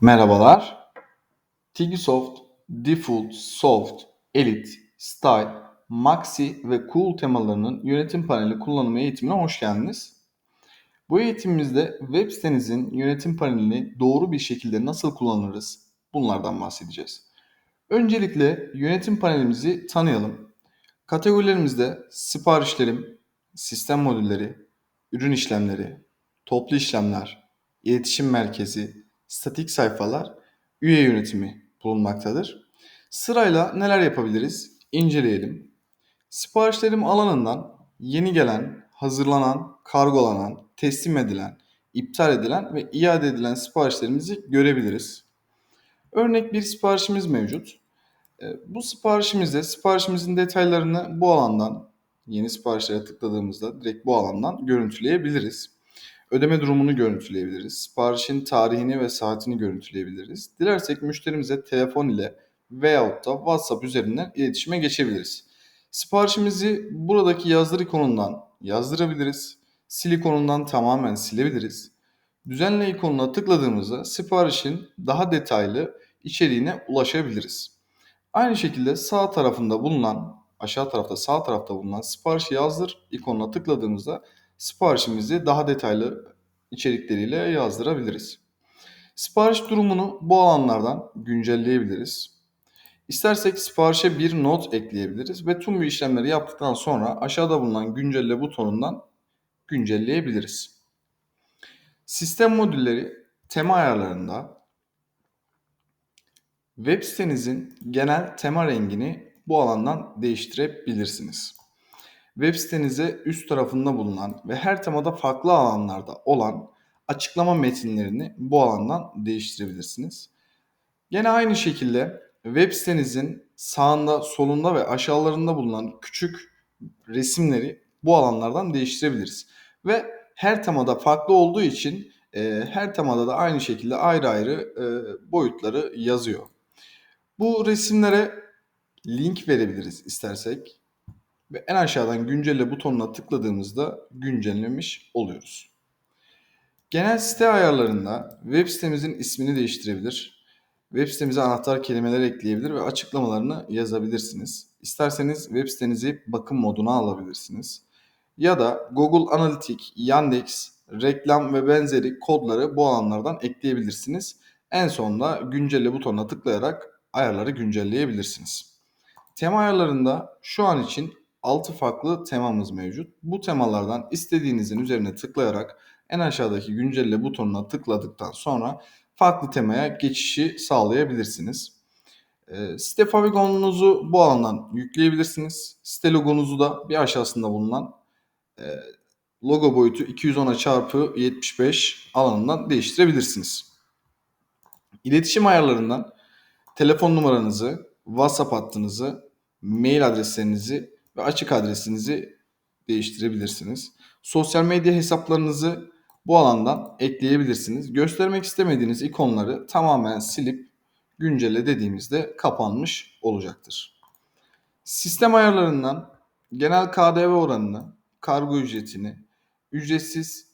Merhabalar. Tigisoft, Default, Soft, Elite, Style, Maxi ve Cool temalarının yönetim paneli kullanımı eğitimine hoş geldiniz. Bu eğitimimizde web sitenizin yönetim panelini doğru bir şekilde nasıl kullanırız bunlardan bahsedeceğiz. Öncelikle yönetim panelimizi tanıyalım. Kategorilerimizde siparişlerim, sistem modülleri, ürün işlemleri, toplu işlemler, iletişim merkezi, statik sayfalar, üye yönetimi bulunmaktadır. Sırayla neler yapabiliriz? İnceleyelim. Siparişlerim alanından yeni gelen, hazırlanan, kargolanan, teslim edilen, iptal edilen ve iade edilen siparişlerimizi görebiliriz. Örnek bir siparişimiz mevcut. E, bu siparişimizde siparişimizin detaylarını bu alandan yeni siparişlere tıkladığımızda direkt bu alandan görüntüleyebiliriz. Ödeme durumunu görüntüleyebiliriz. Siparişin tarihini ve saatini görüntüleyebiliriz. Dilersek müşterimize telefon ile veyahut da WhatsApp üzerinden iletişime geçebiliriz. Siparişimizi buradaki yazdır ikonundan yazdırabiliriz. Sil ikonundan tamamen silebiliriz. Düzenle ikonuna tıkladığımızda siparişin daha detaylı içeriğine ulaşabiliriz. Aynı şekilde sağ tarafında bulunan, aşağı tarafta sağ tarafta bulunan sipariş yazdır ikonuna tıkladığımızda siparişimizi daha detaylı içerikleriyle yazdırabiliriz. Sipariş durumunu bu alanlardan güncelleyebiliriz. İstersek siparişe bir not ekleyebiliriz ve tüm bu işlemleri yaptıktan sonra aşağıda bulunan güncelle butonundan güncelleyebiliriz. Sistem modülleri tema ayarlarında web sitenizin genel tema rengini bu alandan değiştirebilirsiniz web sitenize üst tarafında bulunan ve her temada farklı alanlarda olan açıklama metinlerini bu alandan değiştirebilirsiniz. Gene aynı şekilde web sitenizin sağında, solunda ve aşağılarında bulunan küçük resimleri bu alanlardan değiştirebiliriz. Ve her temada farklı olduğu için e, her temada da aynı şekilde ayrı ayrı e, boyutları yazıyor. Bu resimlere link verebiliriz istersek ve en aşağıdan güncelle butonuna tıkladığımızda güncellemiş oluyoruz. Genel site ayarlarında web sitemizin ismini değiştirebilir. Web sitemize anahtar kelimeler ekleyebilir ve açıklamalarını yazabilirsiniz. İsterseniz web sitenizi bakım moduna alabilirsiniz. Ya da Google Analytics, Yandex, reklam ve benzeri kodları bu alanlardan ekleyebilirsiniz. En sonunda güncelle butonuna tıklayarak ayarları güncelleyebilirsiniz. Tema ayarlarında şu an için 6 farklı temamız mevcut. Bu temalardan istediğinizin üzerine tıklayarak en aşağıdaki güncelle butonuna tıkladıktan sonra farklı temaya geçişi sağlayabilirsiniz. E, site favikonunuzu bu alandan yükleyebilirsiniz. Site logonuzu da bir aşağısında bulunan e, logo boyutu 210'a çarpı 75 alanından değiştirebilirsiniz. İletişim ayarlarından telefon numaranızı, WhatsApp hattınızı, mail adreslerinizi ve açık adresinizi değiştirebilirsiniz. Sosyal medya hesaplarınızı bu alandan ekleyebilirsiniz. Göstermek istemediğiniz ikonları tamamen silip güncelle dediğimizde kapanmış olacaktır. Sistem ayarlarından genel KDV oranını, kargo ücretini, ücretsiz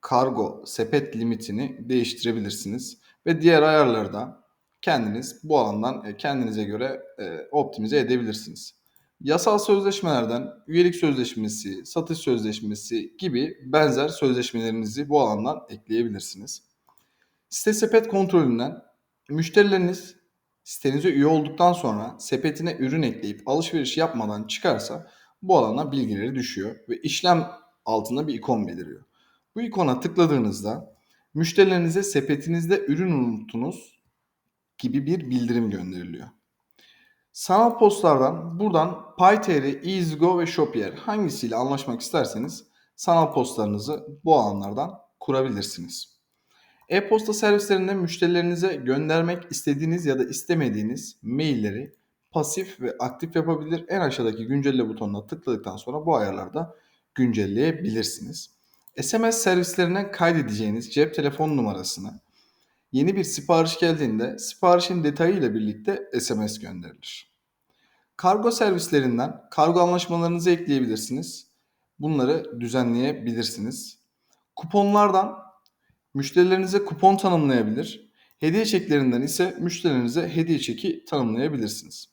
kargo sepet limitini değiştirebilirsiniz ve diğer ayarları da kendiniz bu alandan e, kendinize göre e, optimize edebilirsiniz yasal sözleşmelerden üyelik sözleşmesi, satış sözleşmesi gibi benzer sözleşmelerinizi bu alandan ekleyebilirsiniz. Site sepet kontrolünden müşterileriniz sitenize üye olduktan sonra sepetine ürün ekleyip alışveriş yapmadan çıkarsa bu alana bilgileri düşüyor ve işlem altında bir ikon beliriyor. Bu ikona tıkladığınızda müşterilerinize sepetinizde ürün unuttunuz gibi bir bildirim gönderiliyor. Sanal postlardan buradan PayTR, EasyGo ve Shopier hangisiyle anlaşmak isterseniz sanal postlarınızı bu alanlardan kurabilirsiniz. E-posta servislerinde müşterilerinize göndermek istediğiniz ya da istemediğiniz mailleri pasif ve aktif yapabilir. En aşağıdaki güncelle butonuna tıkladıktan sonra bu ayarlarda güncelleyebilirsiniz. SMS servislerine kaydedeceğiniz cep telefon numarasını Yeni bir sipariş geldiğinde siparişin detayı ile birlikte SMS gönderilir. Kargo servislerinden kargo anlaşmalarınızı ekleyebilirsiniz. Bunları düzenleyebilirsiniz. Kuponlardan müşterilerinize kupon tanımlayabilir. Hediye çeklerinden ise müşterilerinize hediye çeki tanımlayabilirsiniz.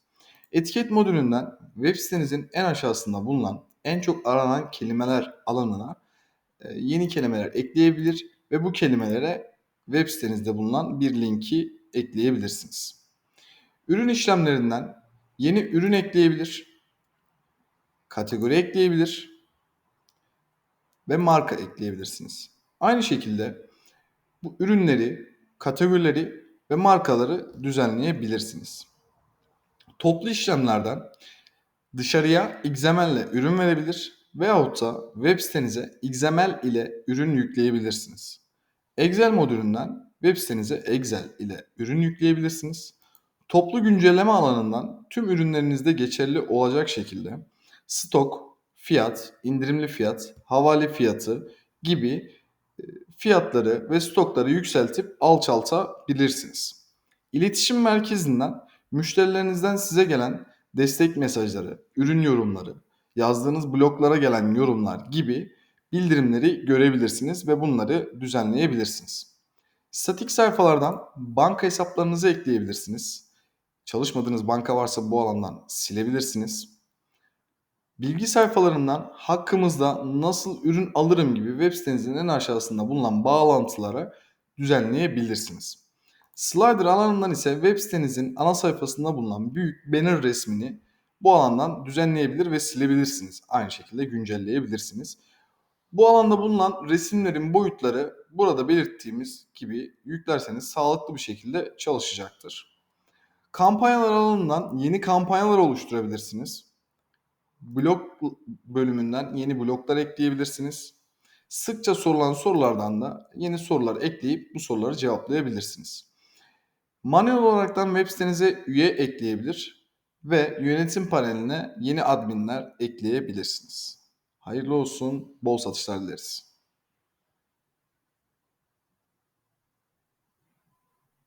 Etiket modülünden web sitenizin en aşağısında bulunan en çok aranan kelimeler alanına e, yeni kelimeler ekleyebilir ve bu kelimelere web sitenizde bulunan bir linki ekleyebilirsiniz. Ürün işlemlerinden yeni ürün ekleyebilir, kategori ekleyebilir ve marka ekleyebilirsiniz. Aynı şekilde bu ürünleri, kategorileri ve markaları düzenleyebilirsiniz. Toplu işlemlerden dışarıya XML ile ürün verebilir veyahut da web sitenize XML ile ürün yükleyebilirsiniz. Excel modülünden web sitenize Excel ile ürün yükleyebilirsiniz. Toplu güncelleme alanından tüm ürünlerinizde geçerli olacak şekilde stok, fiyat, indirimli fiyat, havale fiyatı gibi e, fiyatları ve stokları yükseltip alçaltabilirsiniz. İletişim merkezinden müşterilerinizden size gelen destek mesajları, ürün yorumları, yazdığınız bloklara gelen yorumlar gibi bildirimleri görebilirsiniz ve bunları düzenleyebilirsiniz. Statik sayfalardan banka hesaplarınızı ekleyebilirsiniz. Çalışmadığınız banka varsa bu alandan silebilirsiniz. Bilgi sayfalarından hakkımızda nasıl ürün alırım gibi web sitenizin en aşağısında bulunan bağlantılara düzenleyebilirsiniz. Slider alanından ise web sitenizin ana sayfasında bulunan büyük banner resmini bu alandan düzenleyebilir ve silebilirsiniz. Aynı şekilde güncelleyebilirsiniz. Bu alanda bulunan resimlerin boyutları burada belirttiğimiz gibi yüklerseniz sağlıklı bir şekilde çalışacaktır. Kampanyalar alanından yeni kampanyalar oluşturabilirsiniz. Blok bölümünden yeni bloklar ekleyebilirsiniz. Sıkça sorulan sorulardan da yeni sorular ekleyip bu soruları cevaplayabilirsiniz. Manuel olaraktan web sitenize üye ekleyebilir ve yönetim paneline yeni adminler ekleyebilirsiniz. Hayırlı olsun, bol satışlar dileriz.